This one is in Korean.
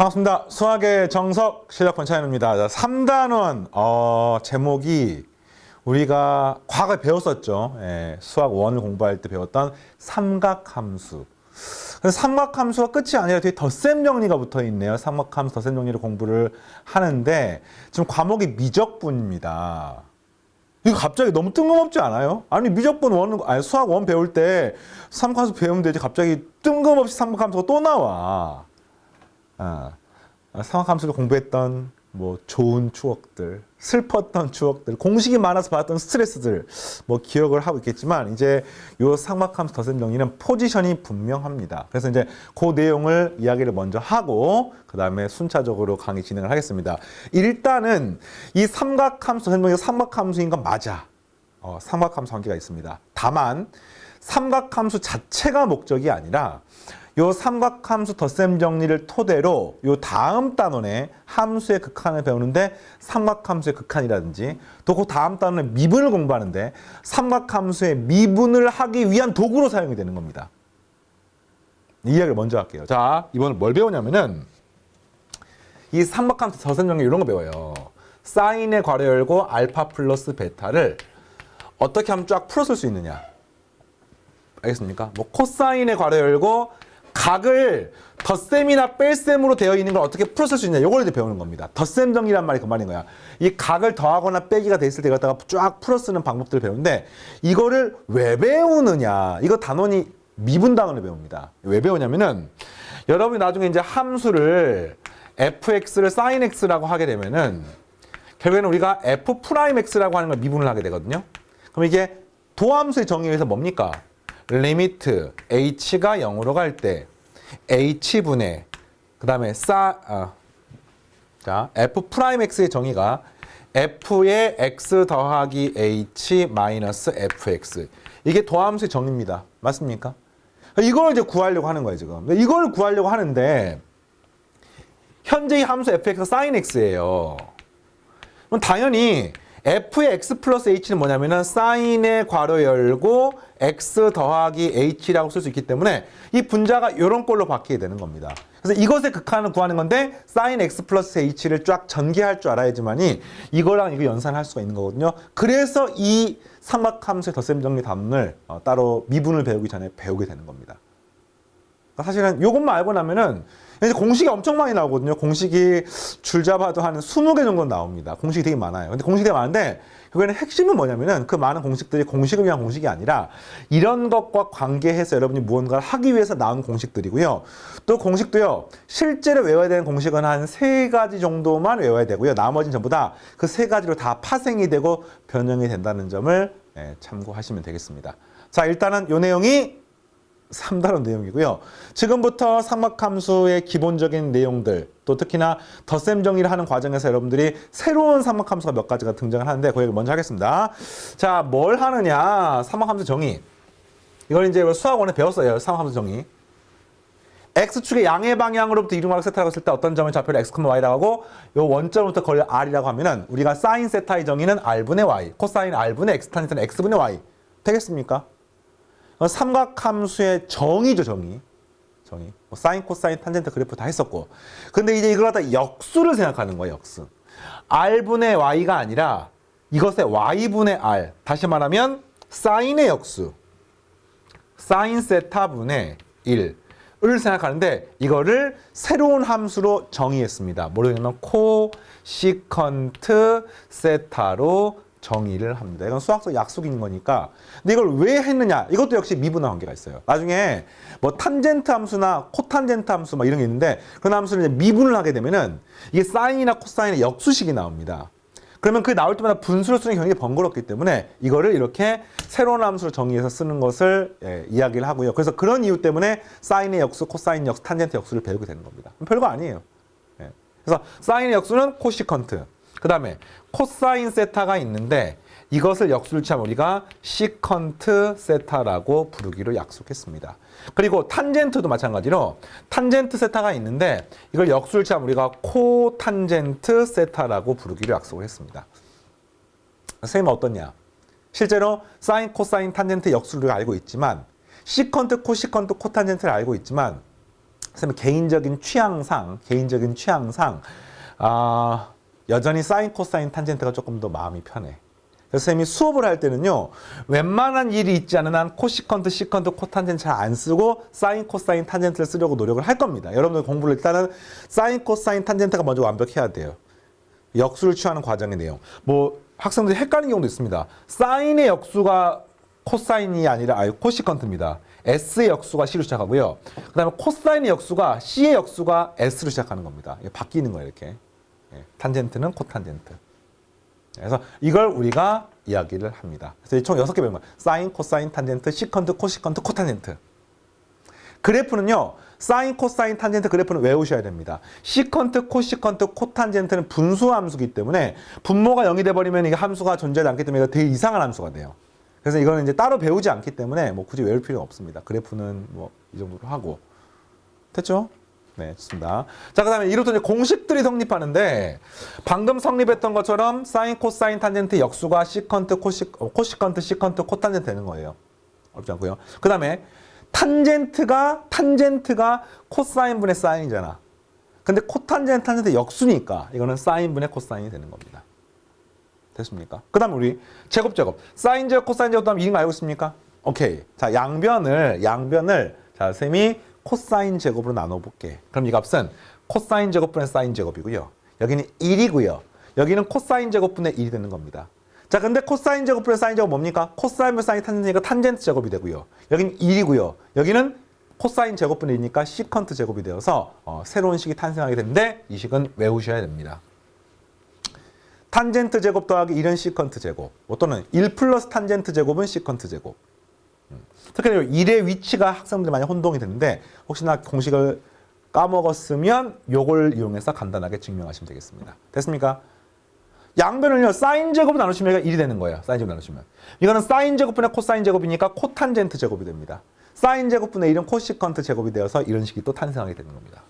반갑습니다. 수학의 정석 실력 번차연입니다. 3단원 어, 제목이 우리가 과거에 배웠었죠. 예, 수학 원을 공부할 때 배웠던 삼각함수. 삼각함수가 끝이 아니라 뒤에 덧셈 정리가 붙어 있네요. 삼각함수 덧셈 정리를 공부를 하는데 지금 과목이 미적분입니다. 이거 갑자기 너무 뜬금없지 않아요? 아니 미적분 원, 아니 수학 원 배울 때 삼각함수 배우면 되지 갑자기 뜬금없이 삼각함수가 또 나와. 아, 상황함수를 공부했던 뭐 좋은 추억들, 슬펐던 추억들, 공식이 많아서 받았던 스트레스들 뭐 기억을 하고 있겠지만 이제 요 상막함수 덧셈 정리는 포지션이 분명합니다. 그래서 이제 그 내용을 이야기를 먼저 하고 그 다음에 순차적으로 강의 진행을 하겠습니다. 일단은 이 삼각함수 정리가 삼각함수인 건 맞아. 어, 삼각함수 관계가 있습니다. 다만 삼각함수 자체가 목적이 아니라 요 삼각함수 덧셈 정리를 토대로 요 다음 단원에 함수의 극한을 배우는데 삼각함수의 극한이라든지 또 그 다음 단원에 미분을 공부하는데 삼각함수의 미분을 하기 위한 도구로 사용이 되는 겁니다. 이 이야기를 먼저 할게요. 자, 이번에 뭘 배우냐면은 이 삼각함수 덧셈 정리 이런 거 배워요. 사인의 괄호 열고 알파 플러스 베타를 어떻게 하면 쫙 풀어 쓸 수 있느냐. 알겠습니까? 뭐 코사인의 괄호 열고 각을 덧셈이나 뺄셈으로 되어 있는 걸 어떻게 풀어쓸 수 있냐 이걸 이제 배우는 겁니다. 덧셈 정리란 말이 그 말인 거야. 이 각을 더하거나 빼기가 됐을 때 갖다가 쫙 풀어 쓰는 방법들을 배우는데 이거를 왜 배우느냐? 이거 단원이 미분 단원을 배웁니다. 왜 배우냐면은 여러분이 나중에 이제 함수를 fx를 sin x라고 하게 되면은 결국에는 우리가 f 프라임 x라고 하는 걸 미분을 하게 되거든요. 그럼 이게 도함수의 정의에서 뭡니까? 리미트 h가 0으로 갈 때 h분의 그 다음에 싸 아, 자 f 프라임 x의 정의가 f의 x 더하기 h 마이너스 fx 이게 도함수의 정의입니다. 맞습니까? 이걸 이제 구하려고 하는 거예요 지금. 이걸 구하려고 하는데 현재 이 함수 fx가 sin x예요. 그럼 당연히 f의 x 플러스 h는 뭐냐면은 사인의 괄호 열고 x 더하기 h라고 쓸 수 있기 때문에 이 분자가 이런 꼴로 바뀌게 되는 겁니다. 그래서 이것의 극한을 구하는 건데 사인 x 플러스 h를 쫙 전개할 줄 알아야지만이 이거랑 이거 연산할 수가 있는 거거든요. 그래서 이 삼각함수의 덧셈 정리 단문을 어, 따로 미분을 배우기 전에 배우게 되는 겁니다. 그러니까 사실은 이것만 알고 나면은 이제 공식이 엄청 많이 나오거든요. 공식이 줄 잡아도 한 20개 정도 나옵니다. 공식이 되게 많아요. 근데 공식이 되게 많은데 그거는 핵심은 뭐냐면은 그 많은 공식들이 공식을 위한 공식이 아니라 이런 것과 관계해서 여러분이 무언가를 하기 위해서 나온 공식들이고요. 또 공식도요. 실제로 외워야 되는 공식은 한 세 가지 정도만 외워야 되고요. 나머지는 전부 다 그 세 가지로 다 파생이 되고 변형이 된다는 점을 예, 참고하시면 되겠습니다. 자, 일단은 요 내용이 3단원 내용이고요. 지금부터 삼각함수의 기본적인 내용들, 또 특히나 덧셈 정리를 하는 과정에서 여러분들이 새로운 삼각함수가 몇 가지가 등장을 하는데 그 얘기 먼저 하겠습니다. 자, 뭘 하느냐? 삼각함수 정의. 이걸 이제 수학원에 배웠어요. 삼각함수 정의. x축의 양의 방향으로부터 이름하고 세타라고 했을 때 어떤 점을 좌표를 x, y라고 하고 요 원점부터 거리 r이라고 하면은 우리가 사인 세타의 정의는 r분의 y, 코사인 r분의 x, 탄젠트는 x분의 y. 되겠습니까? 어, 삼각함수의 정의죠, 정의. 정의. 뭐 사인, 코사인, 탄젠트 그래프 다 했었고. 근데 이제 이걸 갖다 역수를 생각하는 거예요, 역수. r분의 y가 아니라 이것의 y분의 r. 다시 말하면 사인의 역수. 사인 세타분의 1을 생각하는데 이거를 새로운 함수로 정의했습니다. 뭐로 정의하면 코시컨트 세타로 정의를 합니다. 이건 수학적 약속인 거니까. 근데 이걸 왜 했느냐? 이것도 역시 미분화 관계가 있어요. 나중에 뭐 탄젠트 함수나 코탄젠트 함수 막 이런 게 있는데 그런 함수를 이제 미분을 하게 되면은 이게 사인이나 코사인의 역수식이 나옵니다. 그러면 그 나올 때마다 분수를 쓰는 경우가 번거롭기 때문에 이거를 이렇게 새로운 함수로 정의해서 쓰는 것을 예, 이야기를 하고요. 그래서 그런 이유 때문에 사인의 역수, 코사인 역수, 탄젠트 역수를 배우게 되는 겁니다. 별거 아니에요. 예. 그래서 사인의 역수는 코시컨트. 그 다음에 코사인 세타가 있는데 이것을 취하면 우리가 시컨트 세타라고 부르기로 약속했습니다. 그리고 탄젠트도 마찬가지로 탄젠트 세타가 있는데 이걸 취하면 우리가 코탄젠트 세타라고 부르기로 약속을 했습니다. 선생님은 어떻냐? 실제로 사인, 코사인, 탄젠트 우리가 알고 있지만 시컨트, 코시컨트, 코탄젠트를 알고 있지만 선생님 개인적인 취향상, 개인적인 취향상, 아, 여전히 사인, 코사인, 탄젠트가 조금 더 마음이 편해. 그래서 선생님이 수업을 할 때는요, 웬만한 일이 있지 않은 한 코시컨트, 시컨트, 코탄젠트 잘 안 쓰고 사인, 코사인, 탄젠트를 쓰려고 노력을 할 겁니다. 여러분들 공부를 일단은 사인, 코사인, 탄젠트가 먼저 완벽해야 돼요. 역수를 취하는 과정의 내용. 뭐 학생들이 헷갈리는 경우도 있습니다. 사인의 역수가 코사인이 아니라 아니 코시컨트입니다. S의 역수가 C로 시작하고요. 그다음에 코사인의 역수가 C의 역수가 S로 시작하는 겁니다. 바뀌는 거예요, 이렇게. 예, 탄젠트는 코탄젠트. 그래서 이걸 우리가 이야기를 합니다. 그래서 총 여섯 개 배우면 사인, 코사인, 탄젠트, 시컨트, 코시컨트, 코탄젠트. 그래프는요. 사인, 코사인, 탄젠트 그래프는 외우셔야 됩니다. 시컨트, 코시컨트, 코탄젠트는 분수 함수기 때문에 분모가 0이 돼 버리면 이게 함수가 존재하지 않기 때문에 되게 이상한 함수가 돼요. 그래서 이거는 이제 따로 배우지 않기 때문에 뭐 굳이 외울 필요가 없습니다. 그래프는 뭐 이 정도로 하고 됐죠? 네, 좋습니다. 자, 그 다음에 이로부터 이제 공식들이 성립하는데 방금 성립했던 것처럼 사인, 코사인, 탄젠트 역수가 시컨트, 코시, 어, 코시컨트, 시컨트, 코탄젠트 되는 거예요. 어렵지 않고요. 그 다음에 탄젠트가 탄젠트가 코사인분의 사인이잖아. 근데 코탄젠트 탄젠트 역수니까 이거는 사인분의 코사인이 되는 겁니다. 됐습니까? 그 다음 우리 제곱 제곱 사인 제곱 코사인 제곱 다음 거 알고 있습니까? 오케이. 자 양변을 양변을 자 쌤이 코사인 제곱으로 나눠볼게. 그럼 이 값은 코사인 제곱분의 사인 제곱이고요. 여기는 1이고요. 여기는 코사인 제곱분의 1이 되는 겁니다. 자, 근데 코사인 제곱분의 사인 제곱 뭡니까? 코사인 분의 사인 탄젠트니까 탄젠트 제곱이 되고요. 여기는 1이고요. 여기는 코사인 제곱분의 1이니까 시컨트 제곱이 되어서 어, 새로운 식이 탄생하게 되는데 이 식은 외우셔야 됩니다. 탄젠트 제곱 더하기 1은 시컨트 제곱 또는 1 플러스 탄젠트 제곱은 시컨트 제곱 음. 특히 1의 위치가 학생들이 많이 혼동이 되는데 혹시나 공식을 까먹었으면 요걸 이용해서 간단하게 증명하시면 되겠습니다. 됐습니까? 양변을요 사인 제곱 나누시면 얘가 1이 되는 거예요. 사인 제곱 나누시면 이거는 사인 제곱분의 코사인 제곱이니까 코탄젠트 제곱이 됩니다. 사인 제곱분의 1은 코시컨트 제곱이 되어서 이런 식이 또 탄생하게 되는 겁니다.